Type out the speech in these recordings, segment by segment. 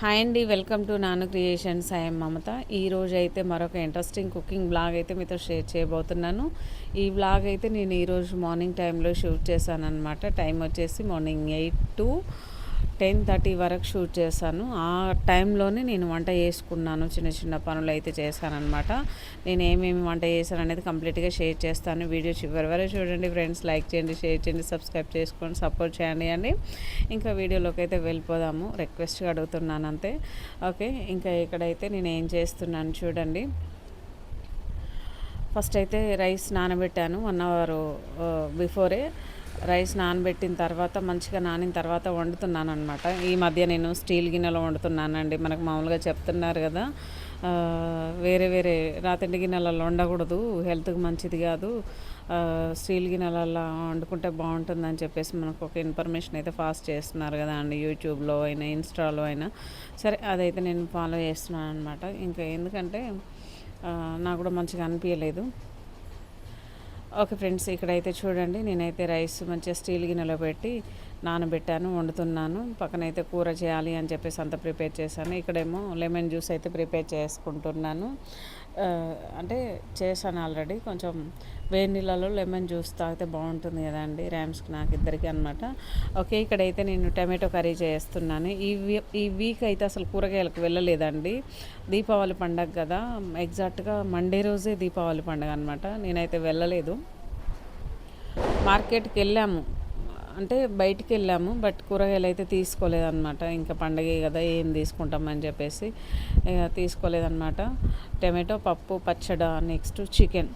Hi అండి welcome to Nanu creations. I'm Mamata. ఈ రోజు అయితే మరొక ఇంట్రెస్టింగ్ కుకింగ్ బ్లాగ్ అయితే మీతో షేర్ చేయబోతున్నాను. ఈ బ్లాగ్ అయితే నేను ఈరోజు మార్నింగ్ టైంలో షూట్ చేశాను అనమాట టైం వచ్చేసి morning eight to ten thirty వరకు షూట్ చేశాను. ఆ టైంలోనే నేను వంట చేసుకున్నాను. చిన్న చిన్న పనులు అయితే చేశానమాట నేను ఏమేమి వంట చేశాను అనేది కంప్లీట్గా షేర్ చేస్తాను. వీడియో చివరి వరకు చూడండి ఫ్రెండ్స్. లైక్ చేయండి షేర్ చేయండి సబ్స్క్రైబ్ చేసుకోండి సపోర్ట్ చేయండి అండి. ఇంకా వీడియోలోకి అయితే వెళ్ళిపోదాము. రిక్వెస్ట్గా అడుగుతున్నాను అంతే. ఓకే ఇంకా ఇక్కడైతే నేను ఏం చేస్తున్నాను చూడండి. ఫస్ట్ అయితే రైస్ నానబెట్టాను వన్ అవర్ బిఫోరే. రైస్ నానబెట్టిన తర్వాత మంచిగా నానిన తర్వాత వండుతున్నాను అనమాట ఈ మధ్య నేను స్టీల్ గిన్నెలో వండుతున్నానండి. మనకు మామూలుగా చెప్తున్నారు కదా వేరే వేరే రాతిండి గిన్నెలలో వండకూడదు హెల్త్కి మంచిది కాదు స్టీల్ గిన్నెలలో వండుకుంటే బాగుంటుందని చెప్పేసి మనకు ఒక ఇన్ఫర్మేషన్ అయితే ఫాస్ట్ చేస్తున్నారు కదా అండి యూట్యూబ్లో అయినా ఇన్స్టాలో అయినా. సరే అదైతే నేను ఫాలో చేస్తున్నాను అనమాట ఇంకా ఎందుకంటే నాకు కూడా మంచిగా అనిపించలేదు ఓకే ఫ్రెండ్స్ ఇక్కడైతే చూడండి నేనైతే రైస్ మంచిగా స్టీల్ గిన్నెలో పెట్టి నానబెట్టాను వండుతున్నాను. పక్కనైతే కూర చేయాలి అని చెప్పేసి అంత ప్రిపేర్ చేశాను. ఇక్కడేమో లెమన్ జ్యూస్ అయితే ప్రిపేర్ చేసుకుంటున్నాను. అంటే చేశాను ఆల్రెడీ. కొంచెం వేడి నీళ్ళలో లెమన్ జ్యూస్ తాగితే బాగుంటుంది కదండి ర్యామ్స్కి నాకు ఇద్దరికి అనమాట ఓకే ఇక్కడైతే నేను టమాటో కర్రీ చేస్తున్నాను. ఈ ఈ వీక్ అయితే అసలు కూరగాయలకు వెళ్ళలేదండి. దీపావళి పండగ కదా ఎగ్జాక్ట్గా మండే రోజే దీపావళి పండగ అనమాట నేనైతే వెళ్ళలేదు. మార్కెట్కి వెళ్ళాము. అంటే బయటికి వెళ్ళాము బట్ కూరగాయలు అయితే తీసుకోలేదన్నమాట. ఇంకా పండగే కదా ఏం తీసుకుంటామని చెప్పేసి తీసుకోలేదన్నమాట. టమాటో పప్పు పచ్చడ నెక్స్ట్ చికెన్.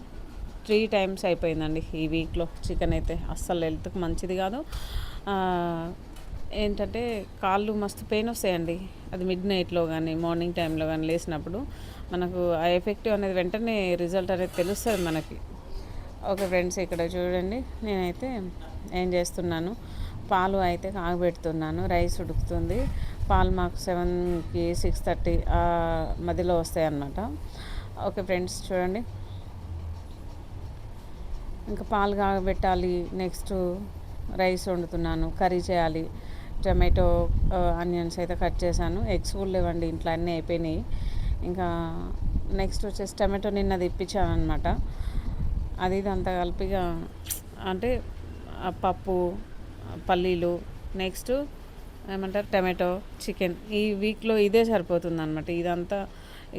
త్రీ టైమ్స్ అయిపోయిందండి ఈ వీక్లో చికెన్ అయితే. అస్సలు హెల్త్కి మంచిది కాదు. ఏంటంటే కాళ్ళు మస్తు పెయిన్ వస్తాయండి. అది మిడ్ నైట్లో కానీ మార్నింగ్ టైంలో కానీ లేచినప్పుడు మనకు ఆ ఎఫెక్టివ్ అనేది వెంటనే రిజల్ట్ అనేది తెలుస్తుంది మనకి. ఓకే ఫ్రెండ్స్ ఇక్కడ చూడండి నేనైతే ఏం చేస్తున్నాను పాలు అయితే కాగబెడుతున్నాను రైస్ ఉడుకుతుంది. పాలు మాకు సెవెన్కి సిక్స్ థర్టీ మధ్యలో వస్తాయి అన్నమాట ఓకే ఫ్రెండ్స్ చూడండి. ఇంకా పాలు కాగబెట్టాలి నెక్స్ట్ రైస్ వండుతున్నాను కర్రీ చేయాలి. టమాటో ఆనియన్స్ అయితే కట్ చేశాను. ఎగ్స్ కూడా లేవండి ఇంట్లో అన్నీ అయిపోయినాయి. ఇంకా నెక్స్ట్ వచ్చేసి టమాటో నిన్న తెప్పించాను అనమాట అది ఇది కలిపిగా అంటే పప్పు పల్లీలు నెక్స్ట్ ఏమంటారు టమాటో చికెన్ ఈ వీక్లో ఇదే సరిపోతుంది అనమాట ఇదంతా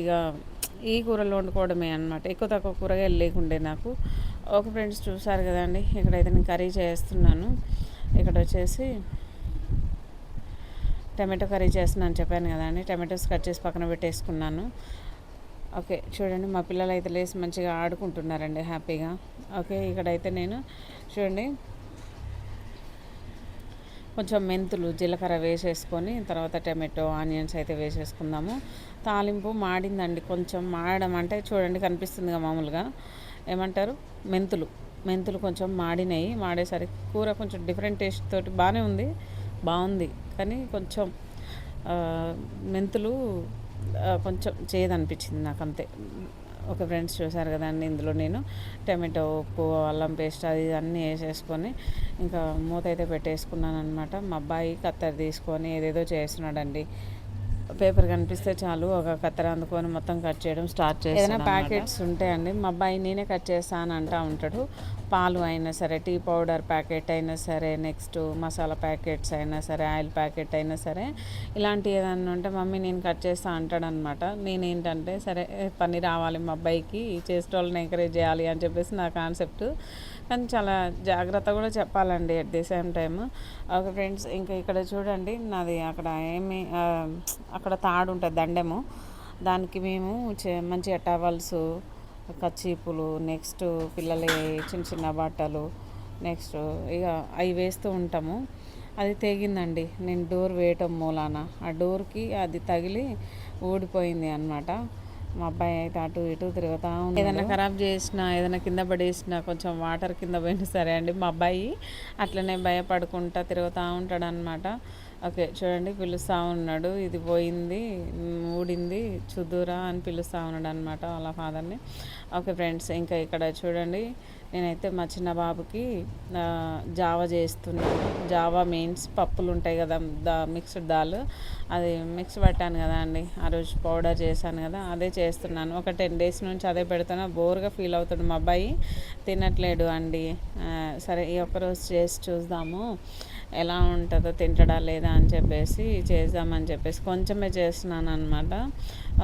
ఇక ఈ కూరలు వండుకోవడమే అనమాట ఎక్కువ తక్కువ కూరగాయలు లేకుండే నాకు. ఒక ఫ్రెండ్స్ చూసారు కదండి ఇక్కడైతే నేను కర్రీ చేస్తున్నాను. ఇక్కడ వచ్చేసి టమాటో కర్రీ చేస్తున్నాను చెప్పాను కదండి టమాటోస్ కట్ చేసి పక్కన పెట్టేసుకున్నాను. ఓకే చూడండి మా పిల్లలు అయితే లేసి మంచిగా ఆడుకుంటున్నారండి హ్యాపీగా. ఓకే ఇక్కడైతే నేను చూడండి. కొంచెం మెంతులు జీలకర్ర వేసేసుకొని తర్వాత టమాటో ఆనియన్స్ అయితే వేసేసుకుందాము. తాలింపు మాడిందండి కొంచెం మాడడం అంటే చూడండి కనిపిస్తుందిగా మామూలుగా. ఏమంటారు? మెంతులు. మెంతులు కొంచెం మాడినాయి మాడేసరికి కూర కొంచెం డిఫరెంట్ టేస్ట్ తోటి బాగానే ఉంది. బాగుంది కానీ కొంచెం మెంతులు కొంచెం చేదనిపించింది నాకు అంతే ఒక ఫ్రెండ్స్ చూసారు కదండి ఇందులో నేను. టమాటో ఉప్పు అల్లం పేస్ట్ అది అన్నీ వేసేసుకొని ఇంకా మూత అయితే పెట్టేసుకున్నాను అనమాట మా అబ్బాయి కత్తెర తీసుకొని ఏదేదో చేస్తున్నాడండి. పేపర్ కనిపిస్తే చాలు ఒక కత్తెర అందుకొని మొత్తం కట్ చేయడం స్టార్ట్ చేసి ఏదైనా ప్యాకెట్స్ ఉంటాయండి. మా అబ్బాయి నేనే కట్ చేస్తాను అంటూ ఉంటాడు. పాలు అయినా సరే టీ పౌడర్ ప్యాకెట్ అయినా సరే నెక్స్ట్ మసాలా ప్యాకెట్స్ అయినా సరే ఆయిల్ ప్యాకెట్ అయినా సరే ఇలాంటి ఏదన్నా ఉంటే మమ్మీ నేను కట్ చేస్తా అంటాడనమాట నేనేంటంటే సరే పని రావాలి మా అబ్బాయికి చేసేటోళ్ళని ఎంకరేజ్ చేయాలి అని చెప్పేసి నా కాన్సెప్ట్ కానీ చాలా జాగ్రత్త కూడా చెప్పాలండి అట్ ది సేమ్ టైమ్ ఒక ఫ్రెండ్స్ ఇంకా ఇక్కడ చూడండి నాది అక్కడ ఏమి అక్కడ తాడు ఉంటుంది దండెము. దానికి మేము మంచిగా టవల్స్ కచ్చీపులు నెక్స్ట్ పిల్లల చిన్న చిన్న బట్టలు నెక్స్ట్ ఇక అవి వేస్తూ ఉంటాము. అది తెగిందండి. నేను డోర్ వేయటం మూలాన. ఆ డోర్కి అది తగిలి ఊడిపోయింది అనమాట మా అబ్బాయి అయితే అటు ఇటు తిరుగుతూ ఉంది ఏదైనా ఖరాబ్ చేసినా ఏదైనా కింద పడేసినా కొంచెం వాటర్ కింద పోయినా సరే అండి. మా అబ్బాయి అట్లనే భయపడుకుంటా తిరుగుతూ ఉంటాడు అనమాట ఓకే చూడండి పిలుస్తూ ఉన్నాడు. ఇది పోయింది ఊడింది చుదూరా అని పిలుస్తూ ఉన్నాడు అనమాట వాళ్ళ ఫాదర్ని. ఓకే ఫ్రెండ్స్ ఇంకా ఇక్కడ చూడండి నేనైతే మా చిన్న బాబుకి జావా చేస్తున్నాను. జావా మీన్స్ పప్పులు ఉంటాయి కదా దా మిక్స్డ్ దాల్. అది మిక్స్ పెట్టాను కదా అండి. ఆ రోజు పౌడర్ చేశాను కదా అదే చేస్తున్నాను. ఒక టెన్ డేస్ నుంచి అదే పెడుతున్నా. బోర్గా ఫీల్ అవుతుంది. మా అబ్బాయి తినట్లేడు అండి. సరే ఈ ఒక్కరోజు చేసి చూద్దాము. ఎలా ఉంటుందో తింటడా లేదా అని చెప్పేసి చేద్దామని చెప్పేసి కొంచెమే చేస్తున్నాను అనమాట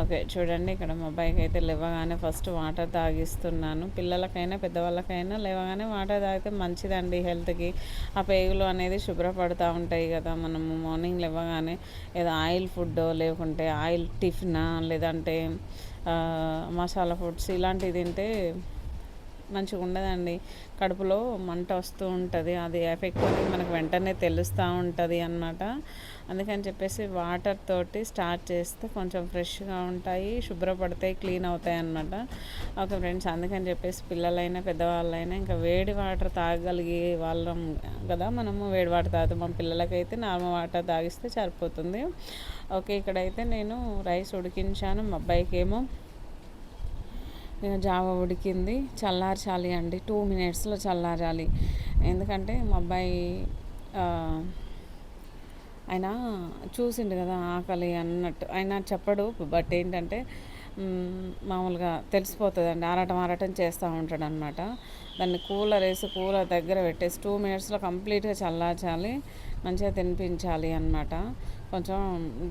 ఓకే చూడండి ఇక్కడ మొబైల్కి అయితే లేవగానే ఫస్ట్ వాటర్ తాగిస్తున్నాను. పిల్లలకైనా పెద్దవాళ్ళకైనా లేవగానే వాటర్ తాగితే మంచిదండి హెల్త్కి. ఆ పేగులు అనేది శుభ్రపడుతూ ఉంటాయి కదా మనము మార్నింగ్ లేవగానే ఏదో ఆయిల్ ఫుడ్ లేకుంటే ఆయిల్ టిఫినా లేదంటే మసాలా ఫుడ్స్ ఇలాంటివి తింటే మంచిగా ఉండదండి. కడుపులో మంట వస్తూ ఉంటుంది. అది ఎఫెక్ట్ అనేది మనకు వెంటనే తెలుస్తూ ఉంటుంది అనమాట అందుకని చెప్పేసి వాటర్ తోటి స్టార్ట్ చేస్తే కొంచెం ఫ్రెష్గా ఉంటాయి శుభ్రపడతాయి క్లీన్ అవుతాయి అనమాట ఓకే ఫ్రెండ్స్ అందుకని చెప్పేసి పిల్లలైనా పెద్దవాళ్ళైనా ఇంకా వేడి వాటర్ తాగలిగే వాళ్ళం కదా మనము. వేడి వాటర్ తాగుతాం. మా పిల్లలకైతే నార్మల్ వాటర్ తాగిస్తే సరిపోతుంది. ఓకే ఇక్కడైతే నేను రైస్ ఉడికించాను. మా అబ్బాయికి ఏమో జావ ఉడికింది. చల్లార్చాలి అండి. టూ మినిట్స్లో చల్లారాలి. ఎందుకంటే మా అబ్బాయి ఆయన చూసిండు కదా ఆకలి అన్నట్టు. ఆయన చెప్పడు బట్ ఏంటంటే మామూలుగా తెలిసిపోతుందండి. ఆరాటం ఆరాటం చేస్తూ ఉంటాడు అనమాట దాన్ని కూలర్ వేసి కూలర్ దగ్గర పెట్టేసి టూ మినిట్స్లో కంప్లీట్గా చల్లార్చాలి. మంచిగా తినిపించాలి అనమాట కొంచెం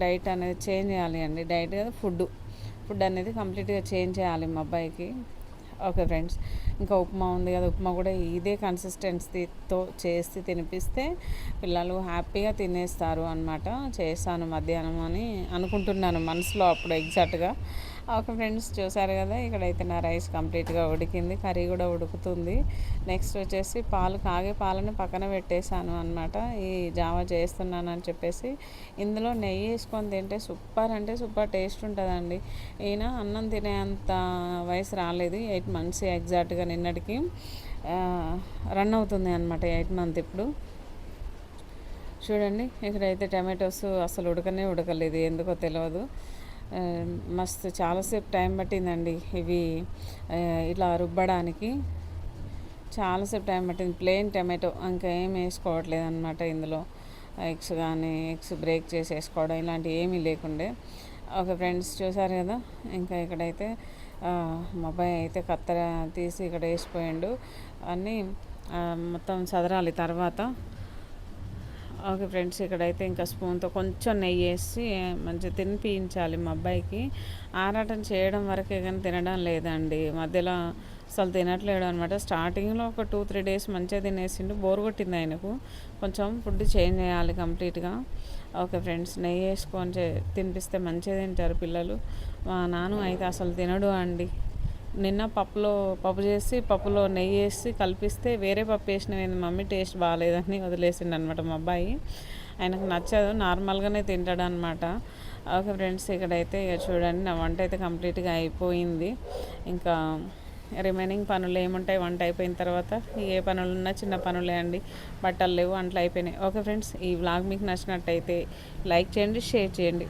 డైట్ అనేది చేంజ్ చేయాలి అండి. డైట్ కదా ఫుడ్ ఫుడ్ అనేది కంప్లీట్గా చేంజ్ చేయాలి మా అబ్బాయికి. ఓకే ఫ్రెండ్స్ ఇంకా ఉప్మా ఉంది కదా ఉప్మా కూడా ఇదే కన్సిస్టెన్సీతో చేసి తినిపిస్తే పిల్లలు హ్యాపీగా తినేస్తారు అనమాట చేస్తాను మధ్యాహ్నం అని అనుకుంటున్నాను మనసులో అప్పుడు ఎగ్జాక్ట్గా ఒక ఫ్రెండ్స్ చూసారు కదా ఇక్కడైతే నా రైస్ కంప్లీట్గా ఉడికింది కర్రీ కూడా ఉడుకుతుంది. నెక్స్ట్ వచ్చేసి పాలు కాగే పాలను పక్కన పెట్టేశాను అనమాట ఈ జావా చేస్తున్నాను అని చెప్పేసి ఇందులో నెయ్యి వేసుకొని తింటే సూపర్ అంటే సూపర్ టేస్ట్ ఉంటుందండి. ఈయన అన్నం తినేంత వయసు రాలేదు ఎయిట్ మంత్స్ ఎగ్జాక్ట్గా నిన్నటికి రన్ అవుతుంది అనమాట ఎయిట్ మంత్ ఇప్పుడు. చూడండి ఇక్కడైతే టమాటోస్ అసలు ఉడకనే ఉడకలేదు ఎందుకో తెలియదు మస్తు చాలాసేపు టైం పట్టిందండి ఇవి ఇలా రుబ్బడానికి. చాలాసేపు టైం పట్టింది ప్లెయిన్ టమాటో ఇంకా ఏం వేసుకోవట్లేదు అనమాట ఇందులో. ఎగ్స్ కానీ ఎగ్స్ బ్రేక్ చేసి వేసుకోవడం ఇలాంటివి ఏమీ లేకుండే. ఒక ఫ్రెండ్స్ చూసారు కదా ఇంకా ఇక్కడైతే మా అబ్బాయి అయితే కత్తెర తీసి ఇక్కడ వేసిపోయాడు. అన్నీ మొత్తం చదరాలి తర్వాత. ఓకే ఫ్రెండ్స్ ఇక్కడైతే ఇంకా స్పూన్తో కొంచెం నెయ్యి వేసి మంచిగా తినిపించాలి మా అబ్బాయికి. ఆరాటం చేయడం వరకే కానీ తినడం లేదండి. మధ్యలో అసలు తినట్లేడు అనమాట స్టార్టింగ్లో ఒక టూ త్రీ డేస్ మంచిగా తినేసిండు. బోర్ కొట్టింది ఆయనకు. కొంచెం ఫుడ్ చేంజ్ చేయాలి కంప్లీట్గా. ఓకే ఫ్రెండ్స్ నెయ్యి వేసుకొని తినిపిస్తే మంచిగా తింటారు పిల్లలు. మా నాన్న అయితే అసలు తినడు అండి. నిన్న పప్పులో పప్పు చేసి పప్పులో నెయ్యి వేసి కలిపిస్తే వేరే పప్పు వేసిన మమ్మీ? టేస్ట్ బాగాలేదని వదిలేసిండు అనమాట మా అబ్బాయి. ఆయనకు నచ్చదు నార్మల్గానే తింటాడు అనమాట ఓకే ఫ్రెండ్స్ ఇక్కడైతే ఇక చూడండి నా వంట అయితే కంప్లీట్గా అయిపోయింది. ఇంకా రిమైనింగ్ పనులు ఏముంటాయి? వంట అయిపోయిన తర్వాత ఏ పనులు ఉన్నా చిన్న పనులే అండి. బట్టలు లేవు అంట్లు అయిపోయినాయి. ఓకే ఫ్రెండ్స్ ఈ వ్లాగ్ మీకు నచ్చినట్టయితే లైక్ చేయండి షేర్ చేయండి.